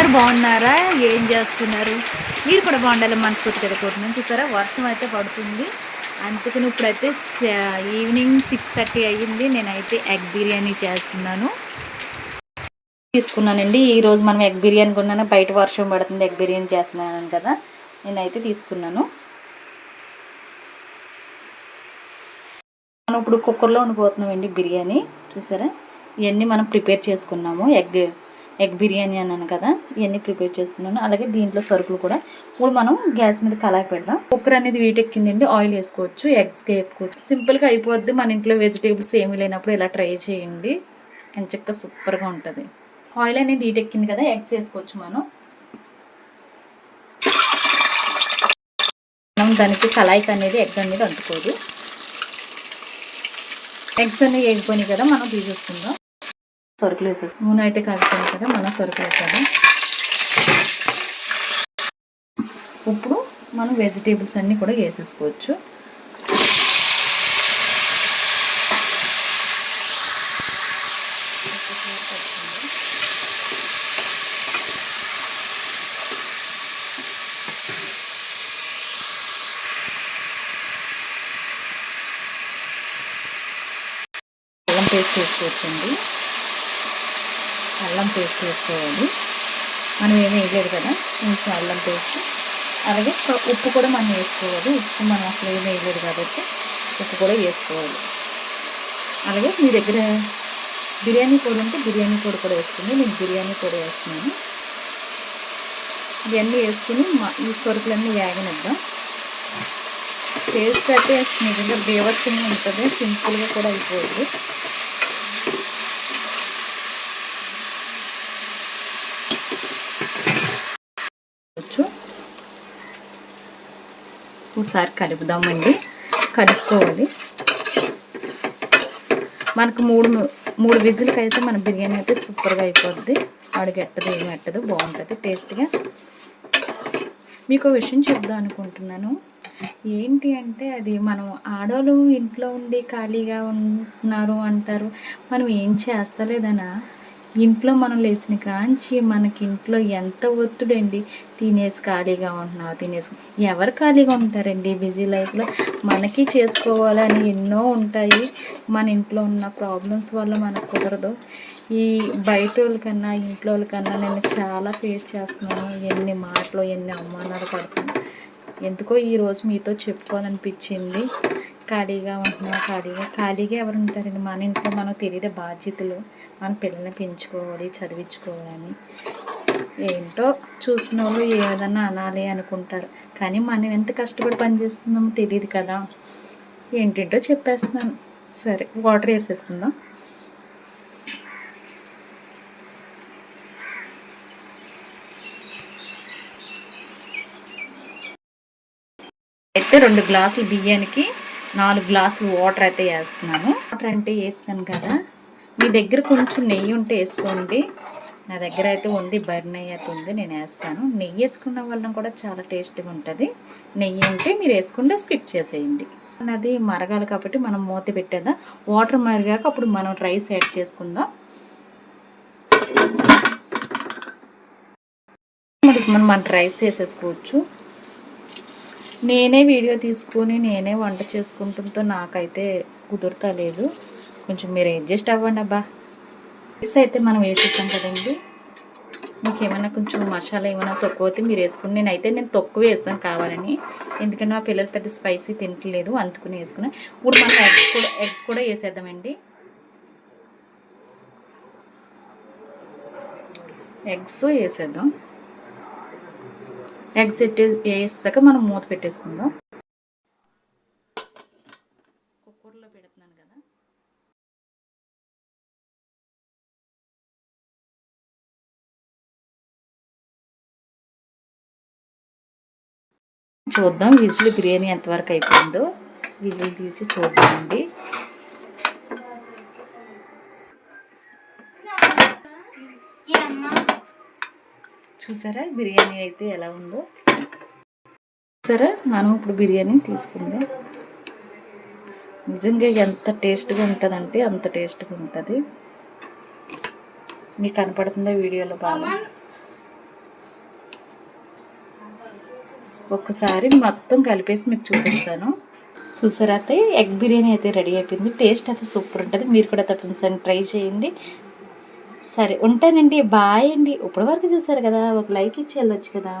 అందరు బాగున్నారా? ఏం చేస్తున్నారు? మీరు కూడా బాగుండాలి మనస్ఫూర్తిగా కోరుతున్నాను చూసారా? వర్షం అయితే పడుతుంది. అందుకని ఇప్పుడైతే ఈవినింగ్ సిక్స్ థర్టీ అయ్యింది. నేనైతే ఎగ్ బిర్యానీ చేస్తున్నాను. తీసుకున్నానండి. ఈరోజు మనం ఎగ్ బిర్యానీ కొన్నాను. బయట వర్షం పడుతుంది. ఎగ్ బిర్యానీ చేస్తున్నాను కదా. నేనైతే తీసుకున్నాను. మనం ఇప్పుడు కుక్కర్లో వండిపోతున్నామండి బిర్యానీ. చూసారా? ఇవన్నీ మనం ప్రిపేర్ చేసుకున్నాము. ఎగ్ ఎగ్ బిర్యానీ అన్నాను కదా ఇవన్నీ ప్రిపేర్ చేసుకున్నాను. అలాగే దీంట్లో సరుకులు కూడా. ఇప్పుడు మనం గ్యాస్ మీద కళాయి పెడదాం. కుక్కర్ అనేది వీటెక్కిందండి ఆయిల్ వేసుకోవచ్చు ఎగ్స్ వేపుకోవచ్చు. సింపుల్గా అయిపోద్ది. మన ఇంట్లో వెజిటేబుల్స్ ఏమీ లేనప్పుడు ఇలా ట్రై చేయండి. ఎంచక్క సూపర్గా ఉంటుంది. ఆయిల్ అనేది వీటెక్కింది కదా ఎగ్స్ వేసుకోవచ్చు మనం. మనం దానికి కళాయికి అనేది ఎగ్ అనేది అంటుకోదు ఎగ్స్ అనేవి వేగిపోయినాయి కదా మనం తీసేసుకుందాం. సరుకులు వేసేస్తాం నూనె అయితే కాగిపోయింది కదా మనం సరుకులు వేసేద్దాం ఇప్పుడు మనం వెజిటేబుల్స్ అన్నీ కూడా వేసేసుకోవచ్చు. పేస్ట్ వేసుకోవచ్చండి. అల్లం పేస్ట్ వేసుకోవాలి మనం ఏమి వేయలేదు కదా కొంచెం అల్లం పేస్ట్. అలాగే ఉప్పు కూడా మనం వేసుకోవాలి. ఉప్పు మనం అసలు ఏమి వేయలేదు కాబట్టి ఉప్పు కూడా వేసుకోవాలి. అలాగే మీ దగ్గర బిర్యానీ పొడి ఉంటే బిర్యానీ పొడి కూడా వేసుకుని నేను బిర్యానీ పొడి వేస్తున్నాను. ఇవన్నీ వేసుకుని మా ఈ సరుకులన్నీ వేగనిద్దాం. టేస్ట్ అయితే నిజంగా బీవచ్చంగా ఉంటుంది. సింపుల్గా కూడా అయిపోతుంది ఒకసారి కలుపుదామండి. కలుపుకోవాలి. మనకు మూడు మూడు విజిల్కి అయితే మన బిర్యానీ అయితే సూపర్గా అయిపోద్ది. అడుగెట్టదు ఏమి ఎట్టదు బాగుంటుంది టేస్ట్గా. మీకు విషయం చెప్దాం అనుకుంటున్నాను. ఏంటి అంటే అది మనం ఆడవాళ్ళు ఇంట్లో ఉండి ఖాళీగా ఉన్నారు అంటారు. మనం ఏం చేస్తలేదనా? ఇంట్లో మనం లేచిన కాంచి మనకి ఇంట్లో ఎంత ఒత్తిడండి. తినేసి ఖాళీగా ఉంటున్నావు? తినేసి ఎవరు ఖాళీగా ఉంటారండి? బిజీ లైఫ్లో మనకి చేసుకోవాలని ఎన్నో ఉంటాయి. మన ఇంట్లో ఉన్న ప్రాబ్లమ్స్ వల్ల మనకు కుదరదు. ఈ బయట వాళ్ళకన్నా ఇంట్లో వాళ్ళకన్నా నేను చాలా ఫేస్ చేస్తున్నాను. ఎన్ని మాటలు ఎన్ని అవమానాలు పడుతున్నాను. ఎందుకో ఈరోజు మీతో చెప్పుకోవాలనిపించింది. ఖాళీగా ఉంటున్నాం ఖాళీగా. ఖాళీగా ఎవరు ఉంటారండి? మన ఇంట్లో మనకు తెలియదు బాధ్యతలు. మన పిల్లల్ని పెంచుకోవాలి చదివించుకోవాలని ఏంటో చూసిన వాళ్ళు ఏదన్నా అనాలి అనుకుంటారు. కానీ మనం ఎంత కష్టపడి పనిచేస్తున్నామో తెలియదు కదా. ఏంటేంటో చెప్పేస్తున్నాను. సరే వాటర్ వేసేసుకుందాం. అయితే రెండు గ్లాసులు బియ్యానికి నాలుగు గ్లాసులు వాటర్ అయితే వేస్తున్నాను. వాటర్ అంటే వేస్తాను కదా. మీ దగ్గర కొంచెం నెయ్యి ఉంటే వేసుకోండి. నా దగ్గర అయితే ఉంది బరి నెయ్యి అయితే ఉంది నేను వేస్తాను. నెయ్యి వేసుకున్న వలన కూడా చాలా టేస్ట్గా ఉంటుంది. నెయ్యి ఉంటే మీరు వేసుకుంటే స్కిప్ చేసేయండి. అది మరగాలి కాబట్టి మనం మూత పెట్టేద్దాం. వాటర్ మరిగాక అప్పుడు మనం రైస్ యాడ్ చేసుకుందాం. మరి మనం మన రైస్ వేసేసుకోవచ్చు. నేనే వీడియో తీసుకొని నేనే వంట చేసుకుంటుంతో నాకైతే కుదురుతలేదు. కొంచెం మీరు అడ్జస్ట్ అవ్వండి అబ్బా. రైస్ అయితే మనం వేసేసాం కదండి. మీకు ఏమైనా కొంచెం మసాలా ఏమైనా తక్కువ అయితే మీరు వేసుకుని నేనైతే నేను తక్కువ వేస్తాను కావాలని. ఎందుకంటే మా పిల్లలు పెద్ద స్పైసీ తింటలేదు అందుకుని వేసుకున్నాను ఇప్పుడు మనం ఎగ్స్ కూడా ఎగ్స్ కూడా వేసేద్దామండి. ఎగ్స్ వేసేద్దాం. ఎగ్స్ ఎట్టి వేసాక మనం మూత పెట్టేసుకుందాం. కుక్కర్లో పెడుతున్నాను కదా. చూద్దాం విజిల్ బిర్యానీ ఎంతవరకు అయిపోయిందో. విజిల్ తీసి చూద్దామండి. చూసారా? బిర్యానీ అయితే ఎలా ఉందో? చూసారా? మనం ఇప్పుడు బిర్యానీ తీసుకుందాం. నిజంగా ఎంత టేస్ట్గా ఉంటుందంటే అంత టేస్ట్గా ఉంటుంది. మీకు కనపడుతుందా వీడియోలో బాగా? ఒక్కసారి మొత్తం కలిపేసి మీకు చూపిస్తాను. చూసారా అయితే ఎగ్ బిర్యానీ అయితే రెడీ అయిపోయింది. టేస్ట్ అయితే సూపర్ ఉంటుంది. మీరు కూడా తప్పనిసరి ట్రై చేయండి. సరే ఉంటానండి. బాయ్ అండి. ఇప్పటివరకు చూసారు కదా ఒక లైక్ ఇచ్చి వెళ్ళొచ్చు కదా.